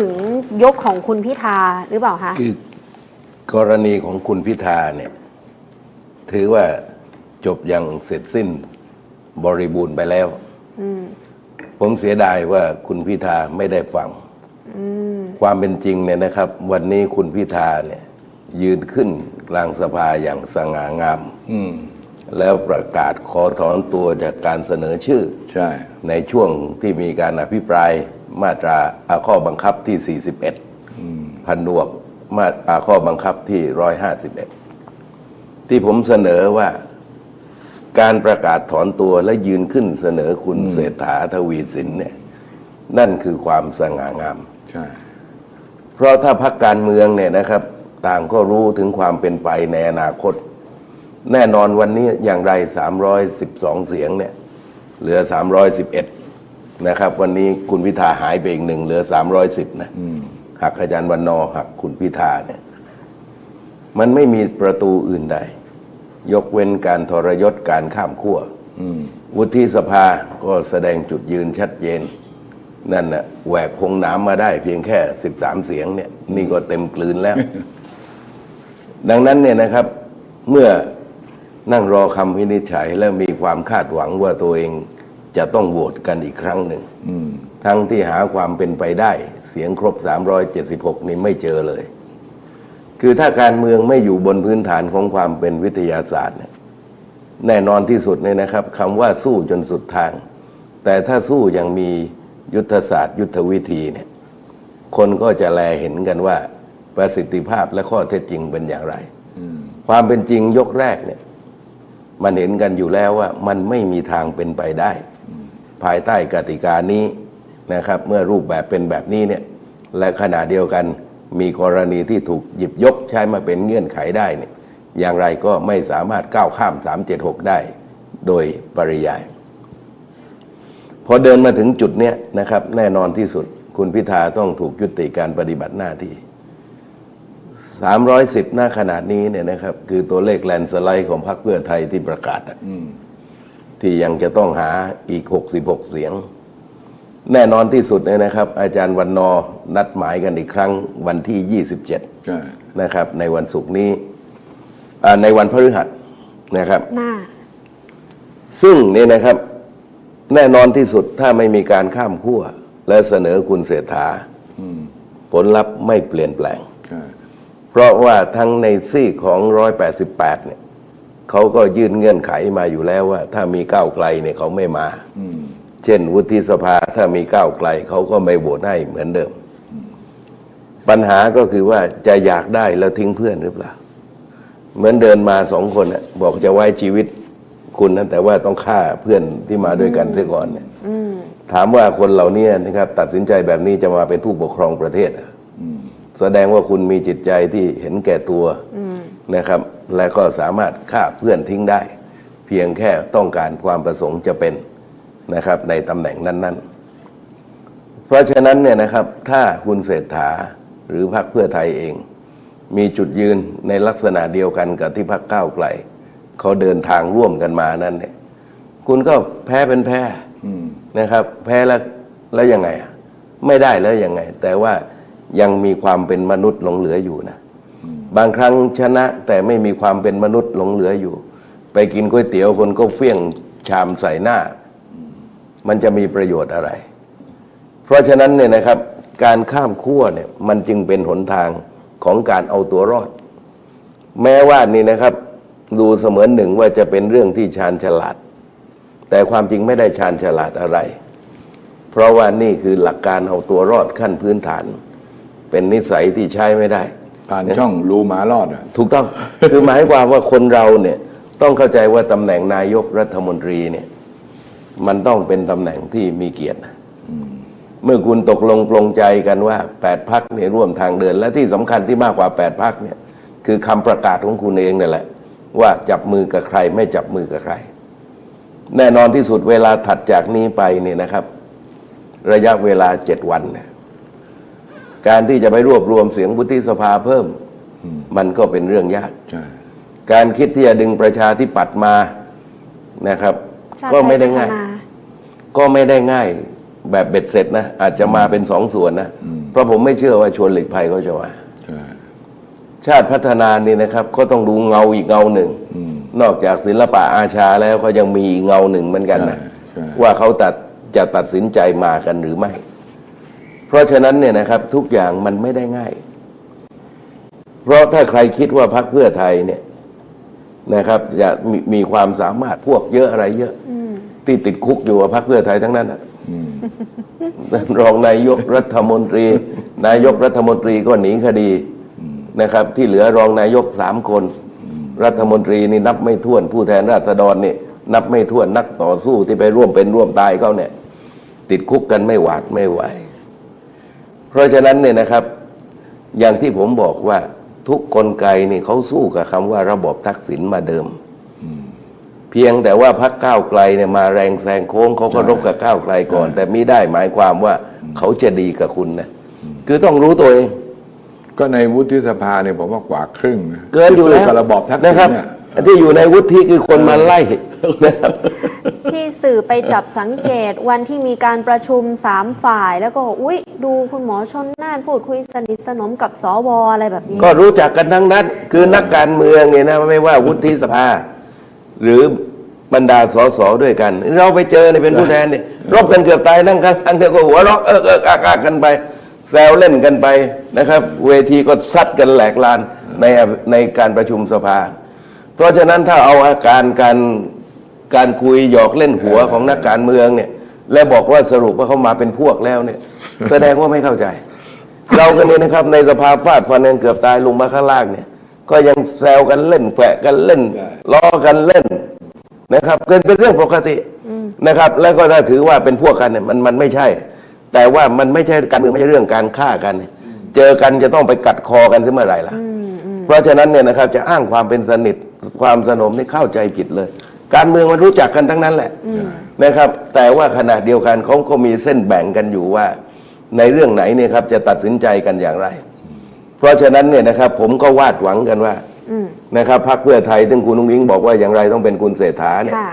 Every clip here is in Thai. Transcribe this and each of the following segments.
ถึงยกของคุณพิธาหรือเปล่าคะคือกรณีของคุณพิธาเนี่ย ถือว่าจบอย่างเสร็จสิ้นบริบูรณ์ไปแล้วผมเสียดายว่าคุณพิธาไม่ได้ฟังความเป็นจริงเนี่ยนะครับ วันนี้คุณพิธาเนี่ย ยืนขึ้นกลางสภาอย่างสง่างามอืมแล้วประกาศขอถอนตัวจากการเสนอชื่อ ใช่ ในช่วงที่มีการอภิปราย มาตราอ่าข้อบังคับที่ 41พันนวกมาอ่าข้อบังคับที่ 151 ที่ผมเสนอว่าการประกาศถอนตัวและยืนขึ้นเสนอคุณเศรษฐาทวีสินเนี่ย นั่นคือความสง่างามใช่เพราะถ้าพักการเมืองเนี่ยนะครับ ต่างก็รู้ถึงความเป็นไปในอนาคต แน่นอนวันนี้อย่างไร 312 เสียงเนี่ย เหลือ 311 นะครับ วันนี้คุณพิธาหายไปอีกหนึ่งเหลือ310นะหักอาจารย์วันนอร์หักคุณพิธาเนี่ย มันไม่มีประตูอื่นใด ยกเว้นการทรยศการข้ามขั้ววุฒิสภาก็แสดงจุดยืนชัดเจน นั่นน่ะแหวกพงน้ำมาได้เพียงแค่13เสียงเนี่ย นี่ก็เต็มกลืนแล้ว ดังนั้นเนี่ยนะครับ เมื่อนั่งรอคำวินิจฉัยแล้วมีความคาดหวังว่าตัวเอง จะต้องโหวตกันอีกครั้งหนึ่งทั้งที่หาความเป็นไปได้ เสียงครบ 376 นี่ไม่เจอเลย คือถ้าการเมืองไม่อยู่บนพื้นฐานของความเป็นวิทยาศาสตร์เนี่ยแน่นอนที่สุดเนี่ยนะครับคำว่าสู้จนสุดทาง แต่ถ้าสู้ยังมียุทธศาสตร์ ยุทธวิธีเนี่ย คนก็จะแลเห็นกันว่า ประสิทธิภาพและข้อเท็จจริงเป็นอย่างไรความเป็นจริงยกแรกเนี่ย มันเห็นกันอยู่แล้วว่ามันไม่มีทางเป็นไปได้ ภายใต้กติกานี้นะครับเมื่อรูปแบบเป็นแบบนี้เนี่ยและขณะเดียวกันมีกรณีที่ถูกหยิบยกใช้มาเป็นเงื่อนไขได้เนี่ยอย่างไรก็ไม่สามารถก้าวข้าม 376 ได้ โดยปริยาย พอเดินมาถึงจุดเนี้ยนะครับแน่นอนที่สุดคุณพิธาต้องถูกยุติการปฏิบัติหน้าที่ 310 หน้าขนาดนี้เนี่ยนะครับ คือตัวเลขแลนสไลด์ของพรรคเพื่อไทยที่ประกาศอะ ที่ยังจะต้องหาอีก 66 เสียง แน่นอนที่สุดเนี่ยนะครับ อาจารย์วันนอร์นัดหมายกันอีกครั้งวันที่ 27ใช่นะครับ ในวันศุกร์นี้อ่าในวันพฤหัสนะครับหน้าซึ่งเนี่ยนะครับ แน่นอนที่สุดถ้าไม่มีการข้ามขั้วและเสนอคุณเศรษฐาผลลัพธ์ไม่เปลี่ยนแปลงใช่เพราะว่าทั้งในซีกของ 188 เนี่ย เขาก็ยื่นเงื่อนไขมาอยู่แล้วว่า ถ้ามีก้าวไกลเนี่ยเขาไม่มา เช่น วุฒิสภาถ้ามีก้าวไกลเขาก็ไม่โหวตให้เหมือนเดิม ปัญหาก็คือว่าจะอยากได้แล้วทิ้งเพื่อนหรือเปล่า เหมือนเดินมาสองคนน่ะบอกจะไว้ชีวิตคุณนะแต่ว่าต้องฆ่าเพื่อนที่มาด้วยกันเสียก่อนเนี่ยถามว่าคนเหล่านี้นะครับ ตัดสินใจแบบนี้จะมาเป็นผู้ปกครองประเทศเหรออแสดงว่าคุณมีจิตใจที่เห็นแก่ตัว นะครับ และก็สามารถฆ่าเพื่อนทิ้งได้ เพียงแค่ต้องการความประสงค์จะเป็นนะครับในตำแหน่งนั้น ๆ เพราะฉะนั้นเนี่ยนะครับถ้าคุณเศรษฐาหรือพรรคเพื่อไทยเอง มีจุดยืนในลักษณะเดียวกันกับที่พรรคก้าวไกลเขาเดินทางร่วมกันมานั้นเนี่ยคุณก็แพ้เป็นแพ้นะครับ แพ้แล้วแล้วยังไงอะไม่ได้แล้วยังไง แต่ว่ายังมีความเป็นมนุษย์หลงเหลืออยู่นะ บางครั้งชนะแต่ไม่มีความเป็นมนุษย์หลงเหลืออยู่ ไปกินก๋วยเตี๋ยวคนก็เฟี้ยงชามใส่หน้า มันจะมีประโยชน์อะไร เพราะฉะนั้นเนี่ยนะครับ การข้ามขั้วเนี่ยมันจึงเป็นหนทางของการเอาตัวรอด แม้ว่านี่นะครับ ดูเสมือนหนึ่งว่าจะเป็นเรื่องที่ชาญฉลาด แต่ความจริงไม่ได้ชาญฉลาดอะไร เพราะว่านี่คือหลักการเอาตัวรอดขั้นพื้นฐาน เป็นนิสัยที่ใช้ไม่ได้ ผ่านช่องรูหมารอดอะ ถูกต้อง คือหมายความว่าคนเราเนี่ยต้องเข้าใจว่าตำแหน่งนายกรัฐมนตรีเนี่ย มันต้องเป็นตำแหน่งที่มีเกียรตินะเมื่อคุณตกลงปลงใจกันว่าแปดพักเนี่ยร่วมทางเดิน และที่สำคัญที่มากกว่าแปดพักเนี่ย คือคำประกาศของคุณเองนั่นแหละ ว่าจับมือกับใครไม่จับมือกับใคร แน่นอนที่สุดเวลาถัดจากนี้ไปเนี่ยนะครับ ระยะเวลาเจ็ดวันเนี่ย การที่จะไปรวบรวมเสียงวุฒิสภาเพิ่ม มันก็เป็นเรื่องยาก ใช่ การคิดที่จะดึงประชาธิปัตย์มานะครับ ชาติก็ไม่ได้พัฒง่ายนาก็ไม่ได้ง่ายแบบเบ็ดเสร็จนะ อาจจะมาเป็นสองส่วนนะ เพราะผมไม่เชื่อว่าชวนหลีกภัยเขาจะมา ใช่ ชาติพัฒนานี่นะครับ ก็ต้องดูเงาอีกเงาหนึ่งนอกจากศิลปะอาชาแล้วก็ยังมีอีกเงาหนึ่งเหมือนกันนะใช่ว่าเขาตัดจะตัดสินใจมากันหรือไม่ เพราะฉะนั้นเนี่ยนะครับทุกอย่างมันไม่ได้ง่าย เพราะถ้าใครคิดว่าพรรคเพื่อไทยเนี่ยนะครับจะมีมีความสามารถพวกเยอะอะไรเยอะที่ติดคุกอยู่กับพรรคเพื่อไทยทั้งนั้นอะรองนายกรัฐมนตรี นายกรัฐมนตรีก็หนีคดีนะครับ ที่เหลือรองนายกสามคน รัฐมนตรีนี่นับไม่ถ้วน ผู้แทนราษฎรนี่นับไม่ถ้วนนักต่อสู้ที่ไปร่วมเป็นร่วมตายเขาเนี่ย ติดคุกกันไม่หวาดไม่ไหว เพราะฉะนั้นเนี่ยนะครับ อย่างที่ผมบอกว่าทุกกลไกนี่เขาสู้กับคำว่าระบบทักษิณมาเดิม เพียงแต่ว่าพักก้าวไกลเนี่ยมาแรงแซงโค้งเขาก็รบกับก้าวไกลก่อน แต่มิได้หมายความว่าเขาจะดีกับคุณนะคือต้องรู้ตัวเองก็ในวุฒิสภาเนี่ยผมว่ากว่าครึ่งะเกินอยู่แล้วที่สู้กับระบอบทักษิณนะครับเนี่ยที่อยู่ในวุฒิคือคนมาไล่นะครับที่ สื่อไปจับสังเกตวันที่มีการประชุมสามฝ่าย แล้วก็อุ๊ย ดูคุณหมอชนน่านพูดคุยสนิทสนมกับสวอะไรแบบนี้ ก็รู้จักกันทั้งนั้น คือนักการเมืองเนี่ยนะไม่ว่าวุฒิสภา หรือบรรดาสสด้วยกัน เราไปเจอเนี่ยเป็นผู้แทนเนี่ยรบกันเกือบตายนั่งข้งเดียวก็หัวเราะเออเอออากากันไป แซวเล่นกันไปนะครับ เวทีก็ซัดกันแหลกลานในในการประชุมสภา เพราะฉะนั้นถ้าเอาอาการการ การคุยหยอกเล่นหัวของนักการเมืองเนี่ย และบอกว่าสรุปว่าเขามาเป็นพวกแล้วเนี่ย แสดงว่าไม่เข้าใจ เรากันเนี่ยนะครับ ในสภาฟาดฟันกันเกือบตายลงมาข้างล่างเนี่ย ก็ยังแซวกันเล่นแฝะกันเล่นใช่ล้อกันเล่นนะครับเกินเป็นเรื่องปกตินะครับ แล้วก็ถ้าถือว่าเป็นพวกกันเนี่ยมันมันไม่ใช่ แต่ว่ามันไม่ใช่การเมืองไม่ใช่เรื่องการฆ่ากันเนี่ยเจอกันจะต้องไปกัดคอกันเสเมื่อไหร่ล่ะ เพราะฉะนั้นเนี่ยนะครับจะอ้างความเป็นสนิทความสนมนี่เข้าใจผิดเลย การเมืองมันรู้จักกันทั้งนั้นแหละนะครับ แต่ว่าขณะเดียวกันเขาก็มีเส้นแบ่งกันอยู่ว่า ในเรื่องไหนเนี่ยครับจะตัดสินใจกันอย่างไร เพราะฉะนั้นเนี่ยนะครับผมก็วาดหวังกันว่านะครับพรรคเพื่อไทยซึ่งคุณนุ้งอิงบอกว่าอย่างไรต้องเป็นคุณเศรษฐาเนี่ยค่ะ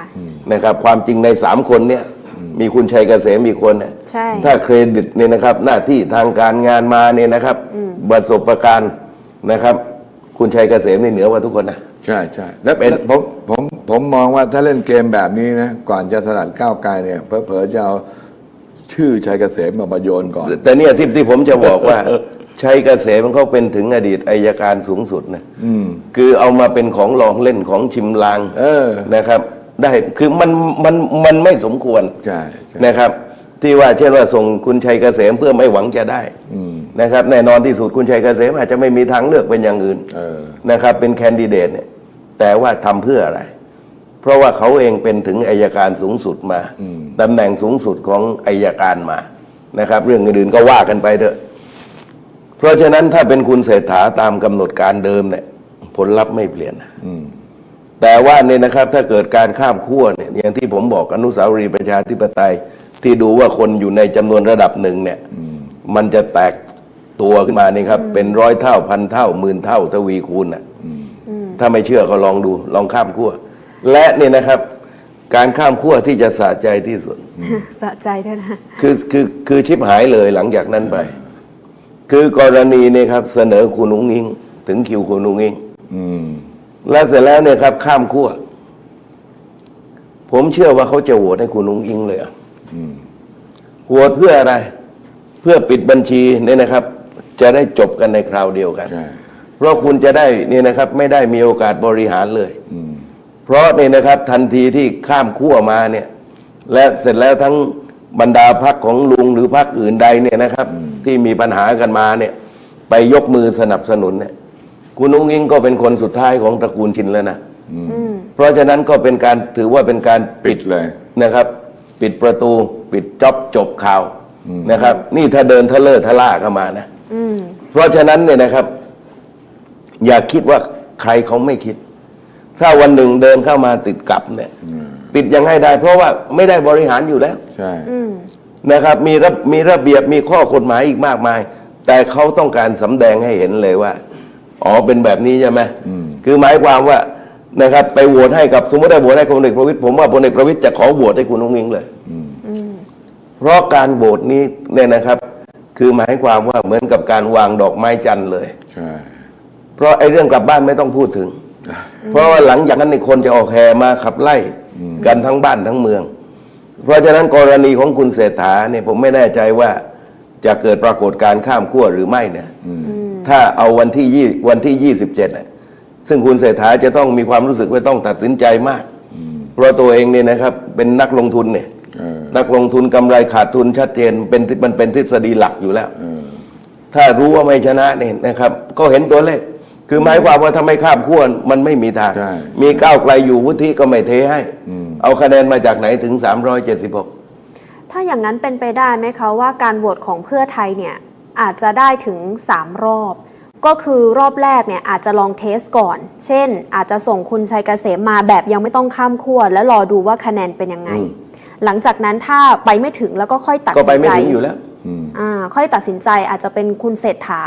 นะครับ ความจริงในสามคนเนี่ย มีคุณชัยเกษมมีคนเนี่ยใช่ถ้าเครดิตเนี่ยนะครับ หน้าที่ทางการงานมาเนี่ยนะครับประสบการณ์นะครับ คุณชัยเกษมนี่เหนือกว่าทุกคนนะ ใช่ใช่แล้วเป็นแล้วผมผมผมมองว่าถ้าเล่นเกมแบบนี้นะ ก่อนจะสลัดก้าวไกลเนี่ยเผลอๆจะเอาชื่อชัยเกษมมาประโยนก่อน แต่เนี่ยที่ที่ผมจะบอกว่า ชัยเกษมเขาเป็นถึงอดีตอายการสูงสุดนะคือเอามาเป็นของลองเล่นของชิมลางเออนะครับ ได้คือมันมันมันไม่สมควรใช่ใช่นะครับ ที่ว่าเช่นว่าส่งคุณชัยเกษมเพื่อไม่หวังจะได้นะครับ แน่นอนที่สุดคุณชัยเกษมอาจจะไม่มีทางเลือกเป็นอย่างอื่นเออนะครับ เป็นแคนดิเดตเนี่ย แต่ว่าทำเพื่ออะไร เพราะว่าเขาเองเป็นถึงอายการสูงสุดมาตำแหน่งสูงสุดของอายการมานะครับ เรื่องอื่นๆก็ว่ากันไปเถอะ เพราะฉะนั้นถ้าเป็นคุณเศรษฐาตามกำหนดการเดิมเนี่ย ผลลัพธ์ไม่เปลี่ยนนะแต่ว่าเนี่ยนะครับ ถ้าเกิดการข้ามขั้วเนี่ยอย่างที่ผมบอกอนุสาวรีย์ประชาธิปไตย ที่ดูว่าคนอยู่ในจำนวนระดับหนึ่งเนี่ยมันจะแตกตัวขึ้นมานี่ครับ เป็นร้อยเท่าพันเท่าหมื่นเท่าทวีคูณน่ะ ถ้าไม่เชื่อก็ลองดูลองข้ามขั้วและเนี่ยนะครับ การข้ามขั้วที่จะสะใจที่สุด สะใจด้วยนะคือคือคือชิบหายเลยหลังจากนั้นไป คือกรณีเนี่ยครับ เสนอคุณนุ้งอิง ถึงคิวคุณนุ้งอิงอืมแล้วเสร็จแล้วเนี่ยครับ ข้ามขั้วผมเชื่อว่าเขาจะโหวตให้คุณนุ้งอิงเลยอะโหวตเพื่ออะไร เพื่อปิดบัญชีเนี่ยนะครับ จะได้จบกันในคราวเดียวกันใช่ เพราะคุณจะได้เนี่ยนะครับไม่ได้มีโอกาสบริหารเลย เพราะเนี่ยนะครับทันทีที่ข้ามขั้วมาเนี่ยและเสร็จแล้วทั้งบรรดาพักของลุงหรือพักอื่นใดเนี่ยนะครับ ที่มีปัญหากันมาเนี่ยไปยกมือสนับสนุนเนี่ยคุณนุ้งอิงก็เป็นคนสุดท้ายของตระกูลชินแล้วนะเพราะฉะนั้นก็เป็นการถือว่าเป็นการปิดเลยนะครับ ปิดประตูปิดจ็อบจบข่าวนะครับ นี่ถ้าเดินทะเลอะทะล่าเข้ามานะอืมเพราะฉะนั้นเนี่ยนะครับ อย่าคิดว่าใครเขาไม่คิด ถ้าวันหนึ่งเดินเข้ามาติดกับเนี่ย ติดยังไงได้ เพราะว่าไม่ได้บริหารอยู่แล้ว ใช่อืมนะครับมีระมีระเบียบมีข้อกฎหมายอีกมากมาย แต่เขาต้องการสำแดงให้เห็นเลยว่า อ๋อเป็นแบบนี้ใช่ไหมคือหมายความว่านะครับ ไปโหวตให้กับสมมติได้โหวตให้พลเอกประวิตยผมว่าพลเอกประวิตยจะขอโหวตให้คุณนุ้งอิงเลยเพราะการโหวตนี้เนี่ยนะครับ คือหมายความว่าเหมือนกับการวางดอกไม้จันทร์เลย ใช่ เพราะไอ้เรื่องกลับบ้านไม่ต้องพูดถึง เพราะว่าหลังจากนั้นในคนจะออกแห่มาขับไล่กันทั้งบ้านทั้งเมือง เพราะฉะนั้นกรณีของคุณเศรษฐาเนี่ยผมไม่แน่ใจว่าจะเกิดปรากฏการณ์ข้ามขั้วหรือไม่เนี่ยถ้าเอาวันที่ยี่วันที่ยี่สิบเจ็ดซึ่งคุณเศรษฐาจะต้องมีความรู้สึกว่าต้องตัดสินใจมาก เพราะตัวเองเนี่ยนะครับเป็นนักลงทุนเนี่ยเออนักลงทุนกำไรขาดทุนชัดเจนเป็นมันเป็นทฤษฎีหลักอยู่แล้วเออถ้ารู้ว่าไม่ชนะเนี่ยนะครับ ก็เห็นตัวเลข คือหมายความว่าถ้าไม่ข้ามขั้วมันไม่มีทาง ใช่มีก้าวไกลอยู่วุฒิก็ไม่เทให้เอาคะแนนมาจากไหนถึง 376 ถ้าอย่างนั้นเป็นไปได้ไหมคะว่าการโหวตของเพื่อไทยเนี่ยอาจจะได้ถึง 3 รอบ ก็คือรอบแรกเนี่ยอาจจะลองเทสก่อน เช่น อาจจะส่งคุณชัยเกษมมาแบบยังไม่ต้องข้ามขั้วแล้วรอดูว่าคะแนนเป็นยังไง อืม หลังจากนั้นถ้าไปไม่ถึงแล้วก็ค่อยตัดก็ไปสินไม่ใจถึงอยู่แล้วอ่าค่อยตัดสินใจอาจจะเป็นคุณเศรษฐา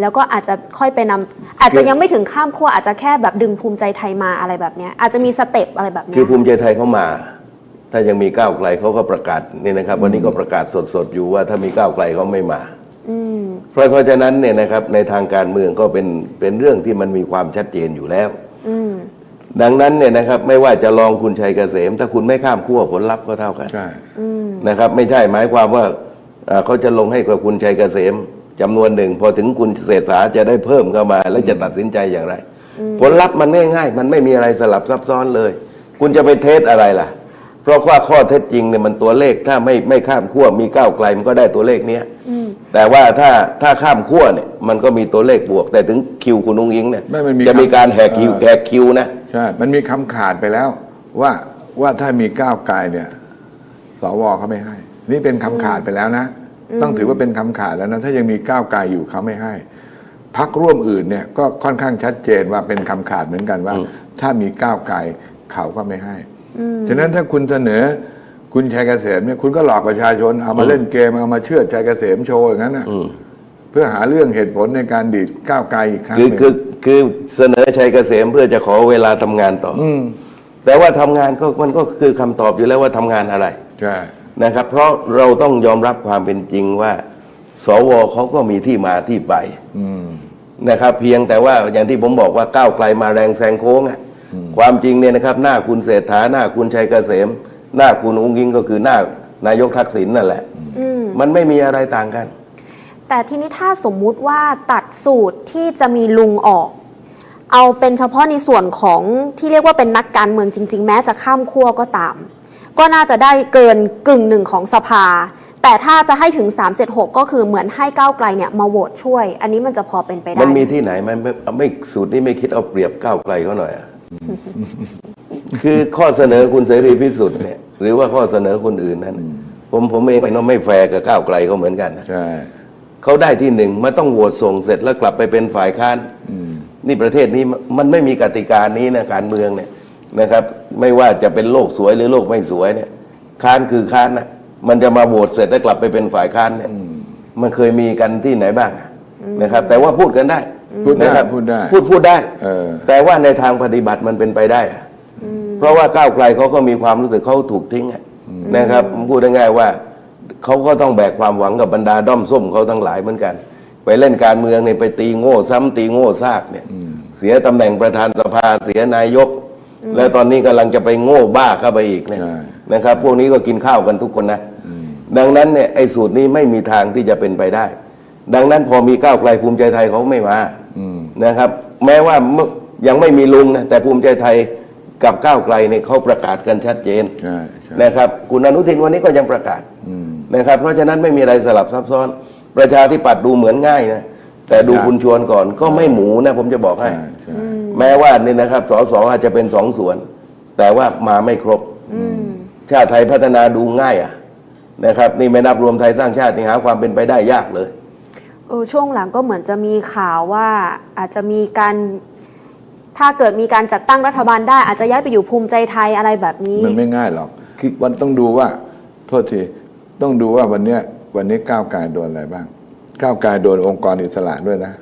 แล้วก็อาจจะค่อยไปนำอาจจะยังไม่ถึงข้ามขั้วอาจจะแค่แบบดึงภูมิใจไทยมาอะไรแบบเนี้ยอาจจะมีสเต็ปอะไรแบบเนี้คือยภูมิใจไทยเขามา ถ้ายังมีก้าวไกลเขาก็ประกาศนี่นะครับ วันนี้ก็ประกาศสดๆอยู่ว่าถ้ามีก้าวไกลเขาไม่มาอืมเพราะเพราะฉะนั้นเนี่ยนะครับในทางการเมืองก็เป็นเป็นเรื่องที่มันมีความชัดเจนอยู่แล้วอืมดังนั้นเนี่ยนะครับไม่ว่าจะลองคุณชัยเกษม ถ้าคุณไม่ข้ามขั้วผลลัพธ์ก็เท่ากันใช่อืมนะครับ ไม่ใช่หมายความว่าเอ่อเขาจะลงให้กับคุณชัยเกษม จำนวนหนึ่ง พอถึงคุณเศรษฐาจะได้เพิ่มเข้ามา แล้วจะตัดสินใจอย่างไร ผลลัพธ์มันง่ายๆ มันไม่มีอะไรสลับซับซ้อนเลย คุณจะไปเทสอะไรล่ะ เพราะว่าข้อเท็จจริงเนี่ยมันตัวเลขถ้าไม่ไม่ข้ามขั้วมีก้าวไกลมันก็ได้ตัวเลขเนี้ยแต่ว่าถ้าถ้าข้ามขั้วเนี่ยมันก็มีตัวเลขบวก แต่ถึงคิวคุณนุ้งอิงเนี่ยไม่มันมีจะมีการแหกคิวเออแหกคิวนะใช่มันมีคำขาดไปแล้ว ว่าว่าถ้ามีก้าวไกลเนี่ยสวเขาไม่ให้ นี่เป็นคำขาดไปแล้วนะ ต้องถือว่าเป็นคำขาดแล้วนะถ้ายังมีก้าวไกลอยู่เขาไม่ให้พักร่วมอื่นเนี่ยก็ค่อนข้างชัดเจนว่าเป็นคำขาดเหมือนกันว่า ถ้ามีก้าวไกลเขาก็ไม่ให้ฉะนั้นถ้าคุณเสนอคุณชัยเกษมเนี่ยคุณก็หลอกประชาชนเอามาเล่นเกมเอามาเชื่อดชัยเกษมโชว์อย่างนั้นนะอืมเพื่อหาเรื่องเหตุผลในการดีดก้าวไกลอีกครั้งคือหนึ่งคือคือเสนอชัยเกษมเพื่อจะขอเวลาทำงานต่อออืมแต่ว่าทำงานก็มันก็คือคำตอบอยู่แล้วว่าทำงานอะไรใช่ นะครับ เพราะเราต้องยอมรับความเป็นจริงว่า สวเขาก็มีที่มาที่ไปอืมนะครับ เพียงแต่ว่าอย่างที่ผมบอกว่าก้าวไกลมาแรงแซงโค้งอะความจริงเนี่ยนะครับ หน้าคุณเศรษฐาหน้าคุณชัยเกษม หน้าคุณอุ้งอิงก็คือหน้านายกทักษิณนั่นแหละอืมมันไม่มีอะไรต่างกัน แต่ทีนี้ถ้าสมมุติว่าตัดสูตรที่จะมีลุงออก เอาเป็นเฉพาะในส่วนของที่เรียกว่าเป็นนักการเมืองจริง ๆ แม้จะข้ามขั้วก็ตาม ก็น่าจะได้เกินกึ่งหนึ่งของสภา แต่ถ้าจะให้ถึง 376 ก็คือเหมือนให้ก้าวไกลเนี่ยมาโหวตช่วย อันนี้มันจะพอเป็นไปได้มันมีไหที่ไหนมันไม่ไม่สูตรนี้ไม่คิดเอาเปรียบก้าวไกลเขาหน่อยอะคือข้อเสนอคุณเสรีพิสุทธิ์เนี่ยหรือว่าข้อเสนอคนอื่นนั้น ผมผมเองไม่ไม่แฟร์กับก้าวไกลเขาเหมือนกันนะใช่เขาได้ที่หนึ่งมันต้องโหวตส่งเสร็จแล้วกลับไปเป็นฝ่ายค้านนี่ประเทศนี้มันมันไม่มีกติกานี้นะการเมืองเนี่ย นะครับ ไม่ว่าจะเป็นโลกสวยหรือโลกไม่สวยเนี่ยค้านคือค้านนะมันจะมาโหวตเสร็จแล้วกลับไปเป็นฝ่ายค้านเนี่ยมันเคยมีกันที่ไหนบ้างอะนะครับ แต่ว่าพูดกันได้พูดได้นะครับพูดได้พูดพูดได้เออแต่ว่าในทางปฏิบัติมันเป็นไปได้อะเพราะว่าก้าวไกลเขาก็มีความรู้สึกเขาถูกทิ้งอะนะครับพูดง่ายๆว่าเขาก็ต้องแบกความหวังกับบรรดาด้อมส้มเขาทั้งหลายเหมือนกัน ไปเล่นการเมืองเนี่ยไปตีโง่ ซ้ำตีโง่ซากเนี่ย เสียตำแหน่งประธานสภาเสียนายก แล้วตอนนี้กำลังจะไปโง่บ้าเข้าไปอีกเนี่ยใช่นะครับ พวกนี้ก็กินข้าวกันทุกคนนะดังนั้นเนี่ยไอ้สูตรนี้ไม่มีทางที่จะเป็นไปได้ ดังนั้นพอมีก้าวไกลภูมิใจไทยเขาไม่มานะครับ แม้ว่าเมื่อยังไม่มีลุงนะแต่ภูมิใจไทยกับก้าวไกลเนี่ยเขาประกาศกันชัดเจนใช่ใช่นะครับคุณอนุทินวันนี้ก็ยังประกาศนะครับ เพราะฉะนั้นไม่มีอะไรสลับซับซ้อน ประชาธิปัตย์ดูเหมือนง่ายนะ แต่ดูคุณชวนก่อนก็ไม่หมูนะผมจะบอกให้ใช่ใช่แม้ว่านี่นะครับสสอาจจะเป็นสองส่วน แต่ว่ามาไม่ครบ ชาติไทยพัฒนาดูง่ายอะนะครับ นี่ไม่นับรวมไทยสร้างชาตินี่หาความเป็นไปได้ยากเลย เออช่วงหลังก็เหมือนจะมีข่าวว่าอาจจะมีการถ้าเกิดมีการจัดตั้งรัฐบาลได้ อาจจะย้ายไปอยู่ภูมิใจไทยอะไรแบบนี้ มันไม่ง่ายหรอกคือวันต้องดูว่า โทษที ต้องดูว่าวันเนี้ยวันนี้ก้าวไกลโดนอะไรบ้าง ก้าวไกลโดนองค์กรอิสระด้วยนะ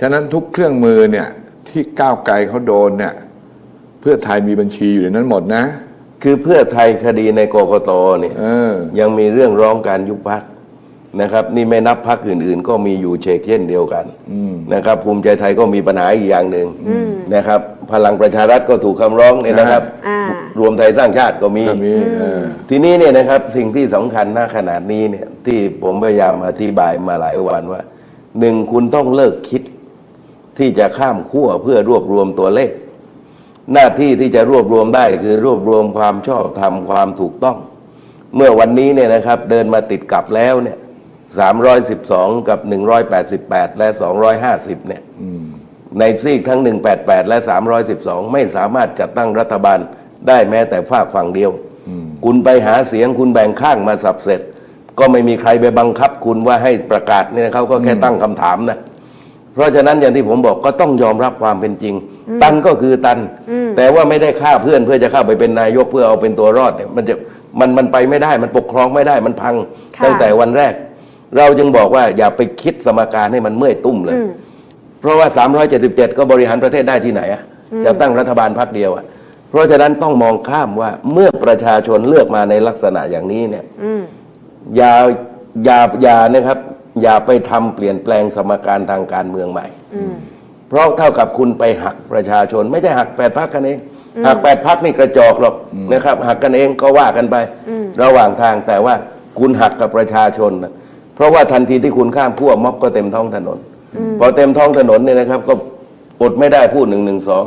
ฉะนั้นทุกเครื่องมือเนี่ยที่ก้าวไกลเขาโดนเนี่ย เพื่อไทยมีบัญชีอยู่ในนั้นหมดนะ คือเพื่อไทยคดีในกกตเนี่ยเออยังมีเรื่องร้องการยุบพัก นะครับนี่ไม่นับพักอื่น ๆ ก็มีอยู่เชกเช่นเดียวกันนะครับ ภูมิใจไทยก็มีปัญหาอีกอย่างหนึ่งนะครับ พลังประชารัฐก็ถูกคำร้องเนี่ยนะครับอ่ารวมไทยสร้างชาติก็มีก็มีเออทีนี้เนี่ยนะครับสิ่งที่สำคัญณขนาดนี้เนี่ยที่ผมพยายามอธิบายมาหลายวันว่าหนึ่งคุณต้องเลิกคิดที่จะข้ามขั้วเพื่อรวบรวมตัวเลข หน้าที่ที่จะรวบรวมได้คือรวบรวมความชอบธรรมความถูกต้อง เมื่อวันนี้เนี่ยนะครับ เดินมาติดกับแล้วเนี่ย 312 กับ 188 และ 250 เนี่ยในซีกทั้ง 188 และ 312 ไม่สามารถจัดตั้งรัฐบาลได้แม้แต่ฝากฝั่งเดียว คุณไปหาเสียงคุณแบ่งข้างมาสับเสร็จ ก็ไม่มีใครไปบังคับคุณว่าให้ประกาศเนี่ยเขาก็แค่ตั้งคำถามนะเพราะฉะนั้นอย่างที่ผมบอกก็ต้องยอมรับความเป็นจริง ตันก็คือตัน แต่ว่าไม่ได้ฆ่าเพื่อนเพื่อจะเข้าไปเป็นนายกเพื่อเอาเป็นตัวรอดเนี่ยมันจะมันมันไปไม่ได้มันปกครองไม่ได้มันพังค่ะตั้งแต่วันแรก เราจึงบอกว่าอย่าไปคิดสมการให้มันเมื่อยตุ้มเลย เพราะว่า 377 ก็บริหารประเทศได้ที่ไหนอะจะตั้งรัฐบาลพักเดียวอะเพราะฉะนั้นต้องมองข้ามว่าเมื่อประชาชนเลือกมาในลักษณะอย่างนี้เนี่ยอืมอย่าอย่าอย่านะครับ อย่าไปทำเปลี่ยนแปลงสมการทางการเมืองใหม่เพราะเท่ากับคุณไปหักประชาชน ไม่ใช่หักแปดพักกันเองหักแปดพักนี่กระจอกหรอกนะครับ หักกันเองก็ว่ากันไประหว่างทางแต่ว่าคุณหักกับประชาชนนะ เพราะว่าทันทีที่คุณข้ามขั้วม็อบก็เต็มท้องถนน พอเต็มท้องถนนเนี่ยนะครับ ก็อดไม่ได้พูดหนึ่งหนึ่งสอง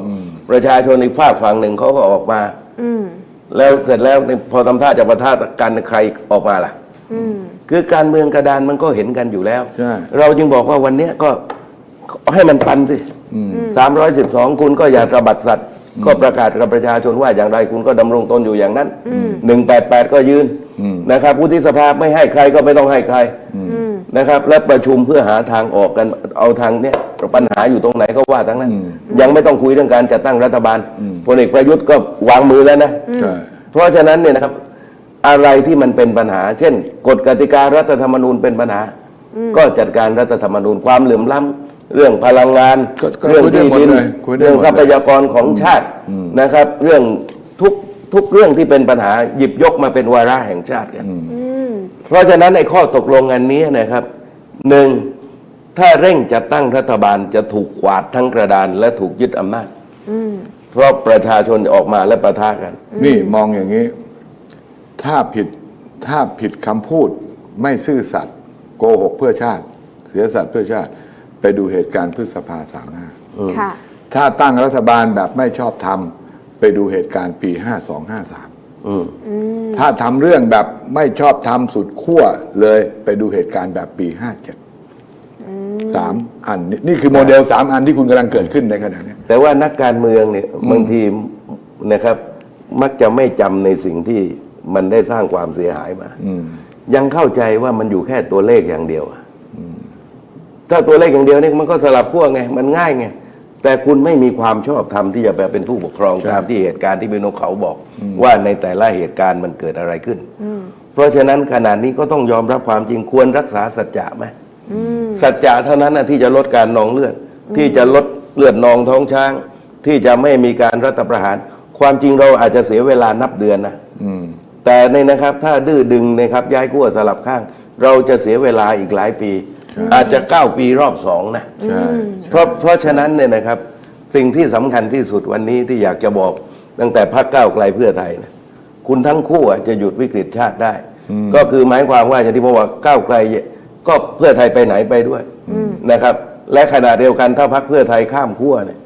ประชาชนอีกฝากฝั่งหนึ่งเขาก็ออกมาอืมแล้วเสร็จแล้วเนี่ยพอทำท่าจะประท่ากันใครออกมาล่ะอืมคือการเมืองกระดานมันก็เห็นกันอยู่แล้วใช่เราจึงบอกว่าวันเนี้ยก็ให้มันตันสิสามร้อยสิบสองคุณก็อย่ากระบัดสัตว์ ก็ประกาศกับประชาชนว่าอย่างไรคุณก็ดำรงตนอยู่อย่างนั้นหนึ่งแปดแปดก็ยืนนะครับวุฒิสภาไม่ให้ใครก็ไม่ต้องให้ใครนะครับ และประชุมเพื่อหาทางออกกันเอาทางเนี้ยปัญหาอยู่ตรงไหนก็ว่าทั้งนั้น ยังไม่ต้องคุยเรื่องการจัดตั้งรัฐบาลพลเอกประยุทธ์ก็วางมือแล้วนะใช่เพราะฉะนั้นเนี่ยนะครับ อะไรที่มันเป็นปัญหา เช่น กฎกติการัฐธรรมนูญเป็นปัญหา ก็จัดการรัฐธรรมนูญความเหลื่อมล้ำ เรื่องพลังงาน ก็ก็เรื่องคุยได้ที่หมดดินเลยคุยได้เรื่องหมดเลยทรัพยากรของชาตินะครับ เรื่องทุกทุกเรื่องที่เป็นปัญหาหยิบยกมาเป็นวาระแห่งชาติกัน อืม เพราะฉะนั้นในข้อตกลงอันนี้นะครับหนึ่งถ้าเร่งจัดตั้งรัฐบาลจะถูกกวาดทั้งกระดานและถูกยึดอำนาจอืม เพราะประชาชนออกมาและประทะกัน นี่มองอย่างนี้ ถ้าผิดถ้าผิดคำพูดไม่ซื่อสัตย์โกหกเพื่อชาติ เสียสัตย์เพื่อชาติ ไปดูเหตุการณ์พฤษภาสามห้าค่ะ ถ้าตั้งรัฐบาลแบบไม่ชอบธรรมไปดูเหตุการณ์ปีห้าสองห้าสามอืมถ้าทำเรื่องแบบไม่ชอบธรรมสุดขั้วเลยไปดูเหตุการณ์แบบปีห้าเจ็ดสามอันนี้นี่คือโมเดลสามอันที่คุณกำลังเกิดขึ้นในขณะนี้แต่ว่านักการเมืองเนี่ยบางทีนะครับ มักจะไม่จำในสิ่งที่มันได้สร้างความเสียหายมายังเข้าใจว่ามันอยู่แค่ตัวเลขอย่างเดียวอะ ถ้าตัวเลขอย่างเดียวเนี่ยมันก็สลับขั้วไง มันง่ายไง แต่คุณไม่มีความชอบธรรมที่จะไปเป็นผู้ปกครองใช่ตามที่เหตุการณ์ที่พี่นกเขาบอก ว่าในแต่ละเหตุการณ์มันเกิดอะไรขึ้น เพราะฉะนั้นขนาดนี้ก็ต้องยอมรับความจริงควรรักษาสัจจะไหมสัจจะเท่านั้นนะที่จะลดการนองเลือด ที่จะลดเลือดนองท้องช้าง ที่จะไม่มีการรัฐประหาร ความจริงเราอาจจะเสียเวลานับเดือนนะแต่ในนะครับถ้าดื้อดึงนะครับย้ายขั้วสลับข้าง เราจะเสียเวลาอีกหลายปี อาจจะเก้าปีรอบสองนะใช่เพราะเพราะฉะนั้นเนี่ยนะครับสิ่งที่สำคัญที่สุดวันนี้ที่อยากจะบอกตั้งแต่พรรคก้าวไกลเพื่อไทยนะคุณทั้งคู่อะจะหยุดวิกฤตชาติได้ ก็คือหมายความว่าอย่างที่ผมบอกก้าวไกล ก็เพื่อไทยไปไหนไปด้วยนะครับ และขณะเดียวกันถ้าพรรคเพื่อไทยข้ามขั้วเนี่ย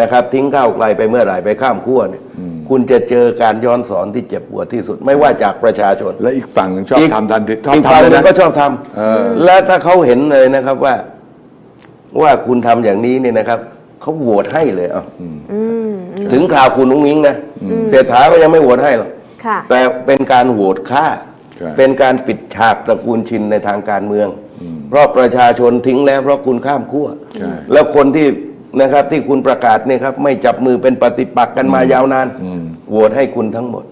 นะครับ ทิ้งก้าวไกลไปเมื่อไหร่ไปข้ามขั้วเนี่ย คุณจะเจอการย้อนสอนที่เจ็บปวดที่สุด ไม่ว่าจากประชาชน และอีกฝั่งหนึ่งชอบทำทันทีชอบอีกทำฝั่งเลยหนึงนะ ก็ชอบทเออำและถ้าเขาเห็นเลยนะครับว่า ว่าคุณทำอย่างนี้เนี่ยนะครับเขาโหวตให้เลยอะถึงข่าวคุณนุ้งนิ้งนะเศรษฐาก็ยังไม่โหวตให้หรอก ค่ะ แต่เป็นการโหวตฆ่า ใช่ เป็นการปิดฉากตระกูลชินในทางการเมือง เพราะประชาชนทิ้งแล้วเพราะคุณข้ามขั้วใช่แล้วคนที่ นะครับ ที่คุณประกาศเนี่ยครับ ไม่จับมือเป็นปฏิปักษ์กันมายาวนานโหวตให้คุณทั้งหมด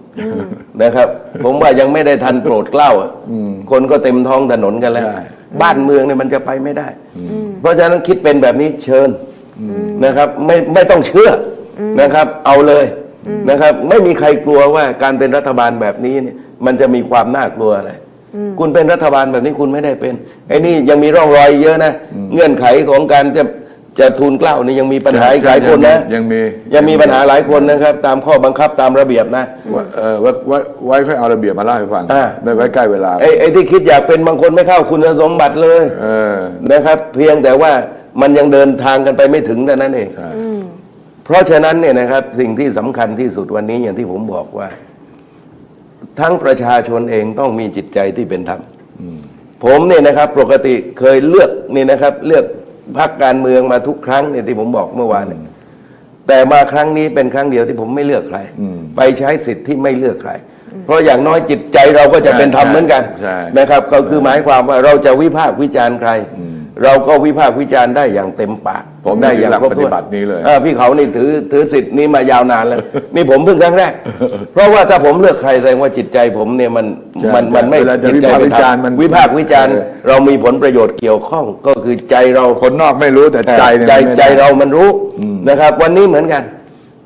นะครับ ผมว่ายังไม่ได้ทันโปรดเกล้าอะคนก็เต็มท้องถนนกันแล้วใช่บ้านเมืองเนี่ยมันจะไปไม่ได้ เพราะฉะนั้นคิดเป็นแบบนี้เชิญนะครับ ไม่ไม่ต้องเชื่ออนะครับ เอาเลยนะครับ ไม่มีใครกลัวว่าการเป็นรัฐบาลแบบนี้เนี่ย มันจะมีความน่ากลัวอะไรคุณเป็นรัฐบาลแบบนี้คุณไม่ได้เป็นไอ้นี่ยังมีร่องรอยเยอะนะ เงื่อนไขของการจะ จะทูลเกล้านี่ยังมีปัญหาอีกหลายคนนะยังมียังมีปัญหาหลายคนนะครับ ตามข้อบังคับตามระเบียบนะว่าเออไว้ไว้ไว้ค่อยเอาระเบียบมาเล่าให้ฟังอ่าไม่ไว้ใกล้เวลาไอ้ไอ้ที่คิดอยากเป็นบางคนไม่เข้าคุณสมบัติเลยเออนะครับ เพียงแต่ว่ามันยังเดินทางกันไปไม่ถึงเท่านั้นเองใช่เพราะฉะนั้นเนี่ยนะครับสิ่งที่สำคัญที่สุดวันนี้อย่างที่ผมบอกว่า ทั้งประชาชนเองต้องมีจิตใจที่เป็นธรรมผมเนี่ยนะครับ ปกติเคยเลือกนี่นะครับ เลือก พรรคการเมืองมาทุกครั้งเนี่ยที่ผมบอกเมื่อวานเนี่ยแต่มาครั้งนี้เป็นครั้งเดียวที่ผมไม่เลือกใครไปใช้สิทธิ์ที่ไม่เลือกใคร เพราะอย่างน้อยจิตใจเราก็จะเป็นธรรมเหมือนกันใช่ นะครับ ก็คือหมายความว่าเราจะวิพากษ์วิจารณ์ใคร เราก็วิพากษ์วิจารณ์ได้อย่างเต็มปากผมได้อย่างหลักครบปถ้ฏิวนบัตินี้เลย ออพี่เขานี่ถือถือสิทธิ์นี้มายาวนานแล้ว นี่ผมเพิ่งครั้งแรก เพราะว่าถ้าผมเลือกใครแสดงว่าจิตใจผมเนี่ยมันใช่มันมันไม่เวลาจะจิตใจวิพากษ์เป็วิจารณ์มันวิพากษ์วิจารณ์เออ เรามีผลประโยชน์เกี่ยวข้องก็คือใจเรา คนนอกไม่รู้แต่ใจเนี่ยใจมันไม่ใจได้เรามันรู้นะครับ วันนี้เหมือนกัน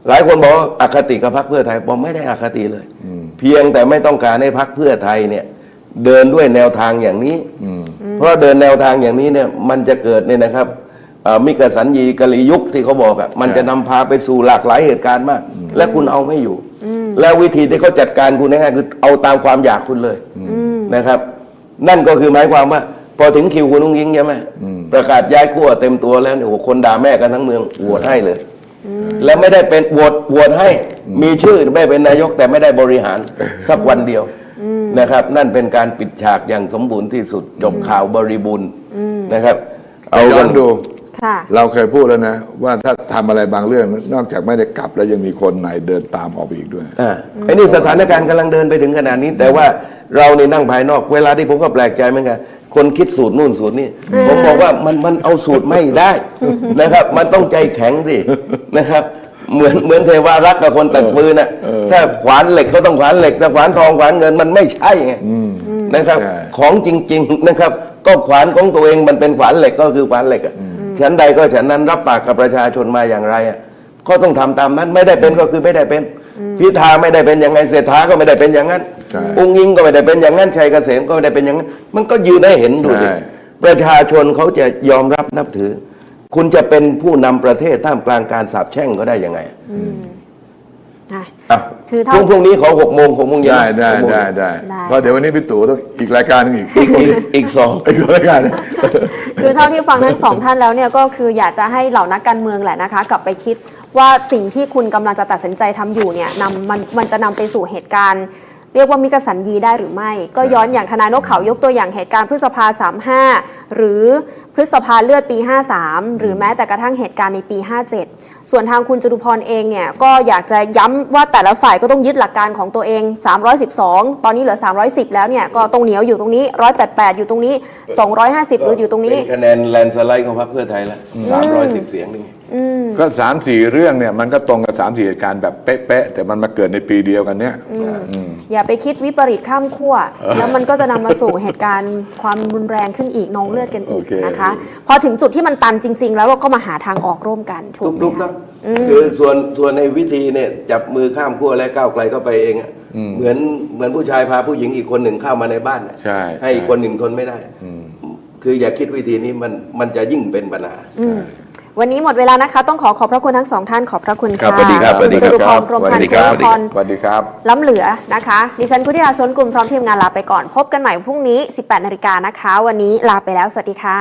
หลายคนบอกว่าอคติกับพรรคเพื่อไทยผมไม่ได้อคติเลย เพียงแต่ไม่ต้องการให้พรรคเพื่อไทยเนี่ย เดินด้วยแนวทางอย่างนี้ เพราะเดินแนวทางอย่างนี้เนี่ยมันจะเกิดเนี่ยนะครับเอ่อมิกสัญญีกะลียุคที่เขาบอกอะมันจะนำพาไปสู่หลากหลายเหตุการณ์มาก และคุณเอาไม่อยู่ แล้ววิธีที่เขาจัดการคุณง่ายๆคือเอาตามความอยากคุณเลยนะครับ นั่นก็คือหมายความว่า พอถึงคิวคุณลุงยิงใช่ไหมประกาศย้ายขั้วเต็มตัวแล้วเนี่ยโอ้โหคนด่าแม่กันทั้งเมืองโหวตให้เลย แล้วไม่ได้เป็นโหวตโหวตให้มีชื่อไม่เป็นนายกแต่ไม่ได้บริหารสักวันเดียว นะครับ นั่นเป็นการปิดฉากอย่างสมบูรณ์ที่สุดจบข่าวบริบูรณ์นะครับเอาย้อนดู ค่ะ เราเคยพูดแล้วนะ ว่าถ้าทำอะไรบางเรื่องนอกจากไม่ได้กลับแล้วยังมีคนไหนเดินตามออกไปอีกด้วย อ่าไอ้นี่สถานการณ์กำลังเดินไปถึงขนาดนี้ แต่ว่าเรานี่นั่งภายนอก เวลาที่ผมก็แปลกใจเหมือนกันคนคิดสูตรนู่นสูตรนี่ผมบอกว่ามันมันเอาสูตรไม่ได้นะครับ มันต้องใจแข็งสินะครับ เหมือนเหมือนเทวารักษ์กับคนตัดฟืนน่ะถ้าขวานเหล็กก็ต้องขวานเหล็กถ้าขวานทองขวานเงินมันไม่ใช่ไงนะครับ ใช่ ของจริง ๆนะครับ ก็ขวานของตัวเองมันเป็นขวานเหล็กก็คือขวานเหล็กอะฉันใดก็ฉันนั้นรับปากกับประชาชนมาอย่างไรอะก็ต้องทำตามนั้นไม่ได้เป็นก็คือไม่ได้เป็น พิธาไม่ได้เป็นอย่างไงเศรษฐาก็ไม่ได้เป็นอย่างนั้นใช่องค์ยิงก็ไม่ได้เป็นอย่างนั้นชัยเกษมก็ไม่ได้เป็นอย่างนั้น มันก็ยืนให้เห็นดูดิใช่ ประชาชนเขาจะยอมรับนับถือ คุณจะเป็นผู้นำประเทศท่ามกลางการสาบแช่งก็ได้ยังไงอะอะคือเท่า พรุ่งพรุ่งนี้ขอหกโมงหกโมงเย็นได้ได้หกโมงได้ได้ได้ เพราะเดี๋ยววันนี้พี่ตู่ต้องอีกรายการหนึงอีกอีกอีกสอง อีกรายการหนึ่ง คือเท่าที่ฟังทั้งสองท่านแล้วเนี่ยก็คืออยากจะให้เหล่านักการเมืองแหละนะคะ กลับไปคิดว่าสิ่งที่คุณกำลังจะตัดสินใจทำอยู่เนี่ยนำมันมันจะนำไปสู่เหตุการณ์ เรียกว่ามิกสันยีได้หรือไม่ ก็ย้อนอย่างทนานกเขายกตัวอย่างเหตุการณ์พฤษภา 35 หรือพฤษภาเลือดปี 53 หรือแม้แต่กระทั่งเหตุการณ์ในปี 57 ส่วนทางคุณจตุพรเองเนี่ยก็อยากจะย้ำว่าแต่ละฝ่ายก็ต้องยึดหลักการของตัวเอง 312 ตอนนี้เหลือ 310 แล้วเนี่ยก็ตรงเหนียวอยู่ตรงนี้ 188 อยู่ตรงนี้ 250หลืออยู่ตรงนี้เป็นคะแนนแลนด์สไลด์ของพรรคเพื่อไทยล้วสามร้อยสิบเสียงนี่ ก็สามสี่เรื่องเนี่ยมันก็ตรงกับสามสี่เหตุการณ์แบบเป๊ะๆแต่มันมาเกิดในปีเดียวกันเนี่ยอย่าไปคิดวิปริตข้ามขั้วแล้วมันก็จะนำมาสู่เหตุการณ์ความรุนแรงขึ้นอีกน้องเลือดกันอีกโอเค นะคะ พอถึงจุดที่มันตันจริง ๆ แล้วเราก็มาหาทางออกร่วมกันถูทุกกไหมทุกคะๆคือส่วนส่วนในวิธีเนี่ยจับมือข้ามขั้วและก้าวไกลก็ไปเองอะเหมือนเหมือนผู้ชายพาผู้หญิงอีกคนหนึ่งเข้ามาในบ้านอะใช่ให้อีกคนหนึ่งทนไม่ได้ คืออย่าคิดวิธีนี้มันมันจะยิ่งเป็นปัญหา วันนี้หมดเวลานะคะ ต้องขอขอบพระคุณทั้งสองท่านขอบพระคุณค่ะสวัสดีครับสวัครัจตุพรพรมพันธ์คุณพรสวัสดีครับล้ำเหลือนะคะ ดิฉันคุทธิราชนกลุ่มพร้อมทีมงานลาไปก่อน พบกันใหม่พรุ่งนี้ 18นาฬิกานะคะ วันนี้ลาไปแล้วสวัสดีค่ะ